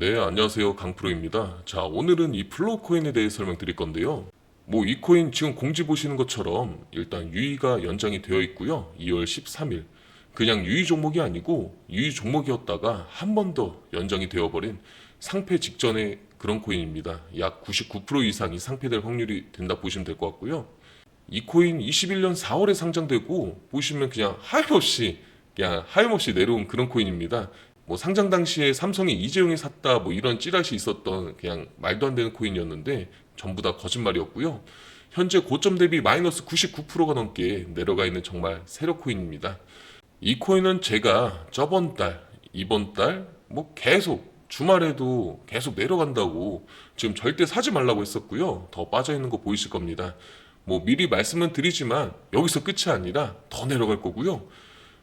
네, 안녕하세요. 강프로입니다. 자, 오늘은 이 플로우 코인에 대해 설명드릴 건데요. 뭐 이 코인 지금 공지 보시는 것처럼 일단 유의가 연장이 되어 있고요. 2월 13일. 그냥 유의 종목이 아니고 유의 종목이었다가 한 번 더 연장이 되어버린 상패 직전의 그런 코인입니다. 약 99% 이상이 상패될 확률이 된다 보시면 될 것 같고요. 이 코인 21년 4월에 상장되고 보시면 그냥 하염없이 그냥 하염없이 내려온 그런 코인입니다. 뭐 상장 당시에 삼성이 이재용이 샀다 뭐 이런 찌라시 있었던 그냥 말도 안 되는 코인이었는데 전부 다 거짓말이었고요. 현재 고점 대비 마이너스 99%가 넘게 내려가 있는 정말 세력 코인입니다. 이 코인은 제가 저번 달, 이번 달 뭐 계속 주말에도 계속 내려간다고 지금 절대 사지 말라고 했었고요. 더 빠져 있는 거 보이실 겁니다. 뭐 미리 말씀은 드리지만 여기서 끝이 아니라 더 내려갈 거고요.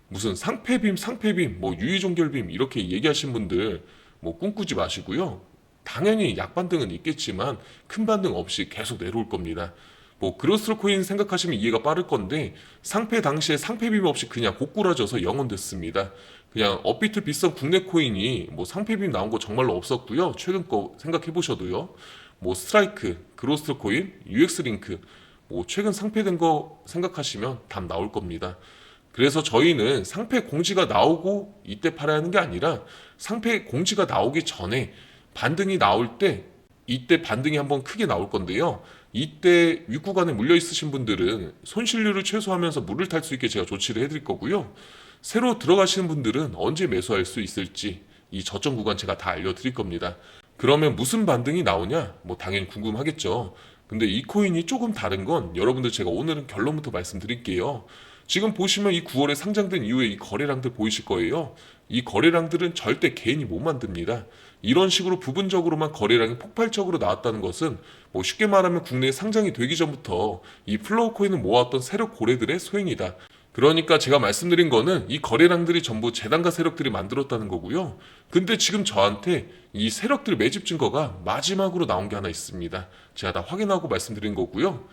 무슨 상패빔, 상패빔, 뭐 유의종결빔 이렇게 얘기하신 분들 뭐 꿈꾸지 마시고요. 당연히 약반등은 있겠지만 큰 반등 없이 계속 내려올 겁니다. 뭐 그로스로 코인 생각하시면 이해가 빠를 건데 상패 당시에 상패빔 없이 그냥 고꾸라져서 영원됐습니다. 그냥 업비트 비싼 국내 코인이 뭐 상패빔 나온 거 정말로 없었고요. 최근 거 생각해 보셔도요. 뭐 스트라이크, 그로스로 코인, UX 링크 뭐 최근 상패된 거 생각하시면 답 나올 겁니다. 그래서 저희는 상패 공지가 나오고 이때 팔아야 하는 게 아니라 상패 공지가 나오기 전에 반등이 나올 때 이때 반등이 한번 크게 나올 건데요. 이때 윗구간에 물려 있으신 분들은 손실률을 최소화하면서 물을 탈 수 있게 제가 조치를 해드릴 거고요. 새로 들어가시는 분들은 언제 매수할 수 있을지 이 저점 구간 제가 다 알려드릴 겁니다. 그러면 무슨 반등이 나오냐? 뭐 당연히 궁금하겠죠. 근데 이 코인이 조금 다른 건 여러분들 제가 오늘은 결론부터 말씀드릴게요. 지금 보시면 이 9월에 상장된 이후에 이 거래량들 보이실 거예요. 이 거래량들은 절대 개인이 못 만듭니다. 이런 식으로 부분적으로만 거래량이 폭발적으로 나왔다는 것은 뭐 쉽게 말하면 국내에 상장이 되기 전부터 이 플로우 코인을 모았던 세력 고래들의 소행이다. 그러니까 제가 말씀드린 거는 이 거래량들이 전부 재단과 세력들이 만들었다는 거고요. 근데 지금 저한테 이 세력들 매집 증거가 마지막으로 나온 게 하나 있습니다. 제가 다 확인하고 말씀드린 거고요.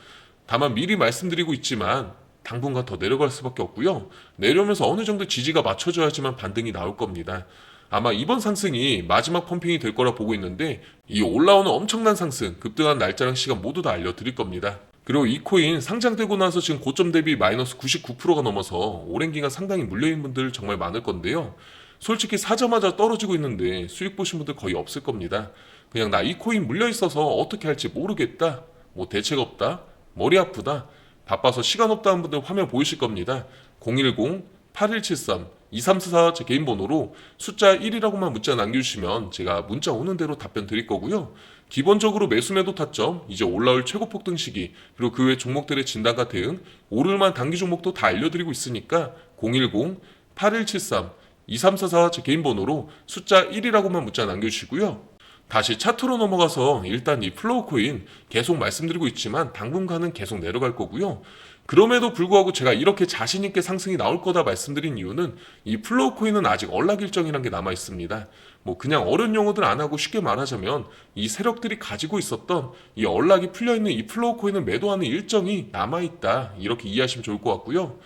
다만 미리 말씀드리고 있지만 당분간 더 내려갈 수밖에 없고요. 내려오면서 어느 정도 지지가 맞춰져야지만 반등이 나올 겁니다. 아마 이번 상승이 마지막 펌핑이 될 거라 보고 있는데 이 올라오는 엄청난 상승, 급등한 날짜랑 시간 모두 다 알려드릴 겁니다. 그리고 이 코인 상장되고 나서 지금 고점 대비 마이너스 99%가 넘어서 오랜 기간 상당히 물려있는 분들 정말 많을 건데요. 솔직히 사자마자 떨어지고 있는데 수익 보신 분들 거의 없을 겁니다. 그냥 나 이 코인 물려있어서 어떻게 할지 모르겠다. 뭐 대책 없다. 머리 아프다. 바빠서 시간 없다는 분들 화면 보이실 겁니다. 010-8173-2344 제 개인 번호로 숫자 1이라고만 문자 남겨주시면 제가 문자 오는 대로 답변 드릴 거고요. 기본적으로 매수 매도 타점, 이제 올라올 최고 폭등 시기, 그리고 그 외 종목들의 진단과 대응, 오를만 단기 종목도 다 알려드리고 있으니까 010-8173-2344 제 개인 번호로 숫자 1이라고만 문자 남겨주시고요. 다시 차트로 넘어가서 일단 이 플로우 코인 계속 말씀드리고 있지만 당분간은 계속 내려갈 거고요. 그럼에도 불구하고 제가 이렇게 자신 있게 상승이 나올 거다 말씀드린 이유는 이 플로우 코인은 아직 언락 일정이란 게 남아 있습니다. 뭐 그냥 어려운 용어들 안 하고 쉽게 말하자면 이 세력들이 가지고 있었던 이 언락이 풀려 있는 이 플로우 코인을 매도하는 일정이 남아 있다. 이렇게 이해하시면 좋을 것 같고요.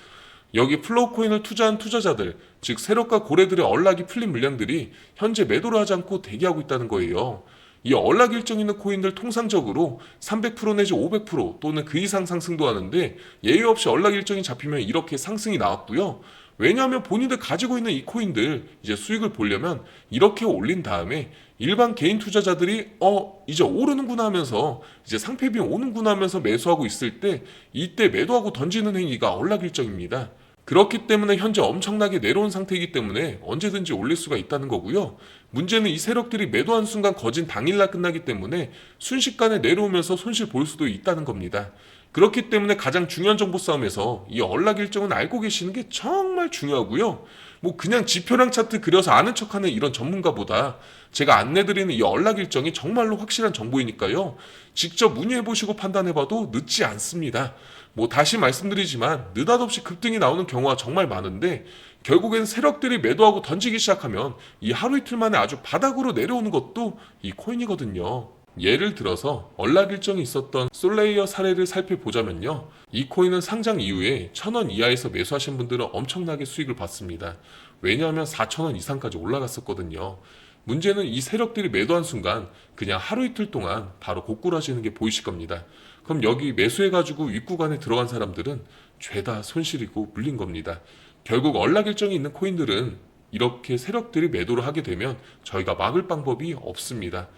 여기 플로우 코인을 투자한 투자자들, 즉 세력과 고래들의 언락이 풀린 물량들이 현재 매도를 하지 않고 대기하고 있다는 거예요. 이 언락 일정 있는 코인들 통상적으로 300% 내지 500% 또는 그 이상 상승도 하는데 예외 없이 언락 일정이 잡히면 이렇게 상승이 나왔고요. 왜냐하면 본인들 가지고 있는 이 코인들 이제 수익을 보려면 이렇게 올린 다음에 일반 개인 투자자들이 어 이제 오르는구나 하면서 이제 상패 비용 오는구나 하면서 매수하고 있을 때 이때 매도하고 던지는 행위가 언락 일정입니다. 그렇기 때문에 현재 엄청나게 내려온 상태이기 때문에 언제든지 올릴 수가 있다는 거고요. 문제는 이 세력들이 매도한 순간 거진 당일날 끝나기 때문에 순식간에 내려오면서 손실 볼 수도 있다는 겁니다. 그렇기 때문에 가장 중요한 정보 싸움에서 이 언락 일정은 알고 계시는 게 정말 중요하고요. 뭐 그냥 지표랑 차트 그려서 아는 척하는 이런 전문가보다 제가 안내드리는 이 언락 일정이 정말로 확실한 정보이니까요. 직접 문의해 보시고 판단해 봐도 늦지 않습니다. 뭐 다시 말씀드리지만 느닷없이 급등이 나오는 경우가 정말 많은데 결국엔 세력들이 매도하고 던지기 시작하면 이 하루 이틀 만에 아주 바닥으로 내려오는 것도 이 코인이거든요. 예를 들어서 언락 일정이 있었던 솔레이어 사례를 살펴보자면요. 이 코인은 상장 이후에 1000원 이하에서 매수하신 분들은 엄청나게 수익을 봤습니다. 왜냐하면 4000원 이상까지 올라갔었거든요. 문제는 이 세력들이 매도한 순간 그냥 하루 이틀 동안 바로 고꾸라지는 게 보이실 겁니다. 그럼 여기 매수해가지고 윗구간에 들어간 사람들은 죄다 손실이고 물린 겁니다. 결국 연락 일정이 있는 코인들은 이렇게 세력들이 매도를 하게 되면 저희가 막을 방법이 없습니다.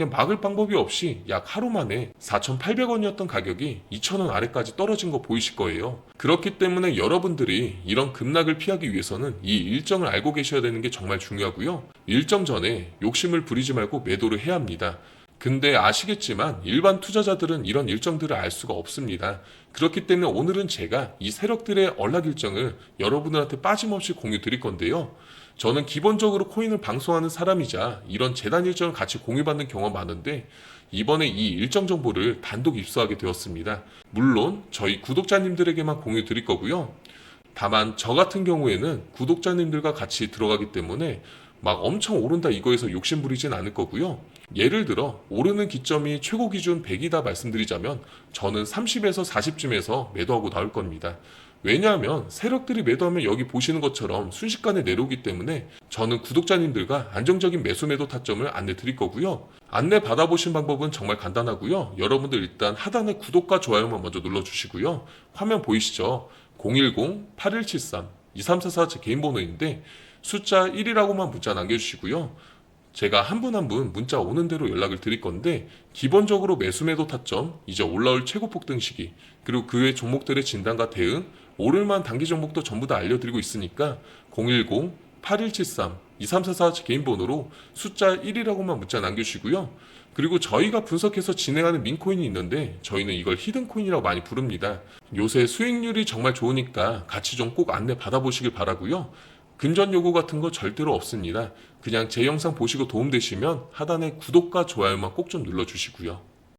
그냥 막을 방법이 없이 약 하루 만에 4,800원이었던 가격이 2,000원 아래까지 떨어진 거 보이실 거예요. 그렇기 때문에 여러분들이 이런 급락을 피하기 위해서는 이 일정을 알고 계셔야 되는 게 정말 중요하고요. 일정 전에 욕심을 부리지 말고 매도를 해야 합니다. 근데 아시겠지만 일반 투자자들은 이런 일정들을 알 수가 없습니다. 그렇기 때문에 오늘은 제가 이 세력들의 연락 일정을 여러분들한테 빠짐없이 공유 드릴 건데요. 저는 기본적으로 코인을 방송하는 사람이자 이런 재단 일정을 같이 공유받는 경우가 많은데 이번에 이 일정 정보를 단독 입수하게 되었습니다. 물론 저희 구독자님들에게만 공유 드릴 거고요. 다만 저 같은 경우에는 구독자님들과 같이 들어가기 때문에 막 엄청 오른다 이거에서 욕심 부리진 않을 거고요. 예를 들어 오르는 기점이 최고 기준 100이다 말씀드리자면 저는 30에서 40쯤에서 매도하고 나올 겁니다. 왜냐하면 세력들이 매도하면 여기 보시는 것처럼 순식간에 내려오기 때문에 저는 구독자님들과 안정적인 매수 매도 타점을 안내 드릴 거고요. 안내 받아보신 방법은 정말 간단하고요. 여러분들 일단 하단에 구독과 좋아요만 먼저 눌러주시고요. 화면 보이시죠? 010-8173-2344 제 개인 번호인데 숫자 1이라고만 문자 남겨주시고요. 제가 한 분 한 분 문자 오는 대로 연락을 드릴 건데 기본적으로 매수 매도 타점, 이제 올라올 최고 폭등 시기, 그리고 그 외 종목들의 진단과 대응, 오를만 단기 종목도 전부 다 알려드리고 있으니까 010-8173-2344 개인 번호로 숫자 1이라고만 문자 남겨주시고요. 그리고 저희가 분석해서 진행하는 민코인이 있는데 저희는 이걸 히든코인이라고 많이 부릅니다. 요새 수익률이 정말 좋으니까 같이 좀 꼭 안내 받아보시길 바라고요. 금전 요구 같은 거 절대로 없습니다. 그냥 제 영상 보시고 도움되시면 하단에 구독과 좋아요만 꼭 좀 눌러주시고요.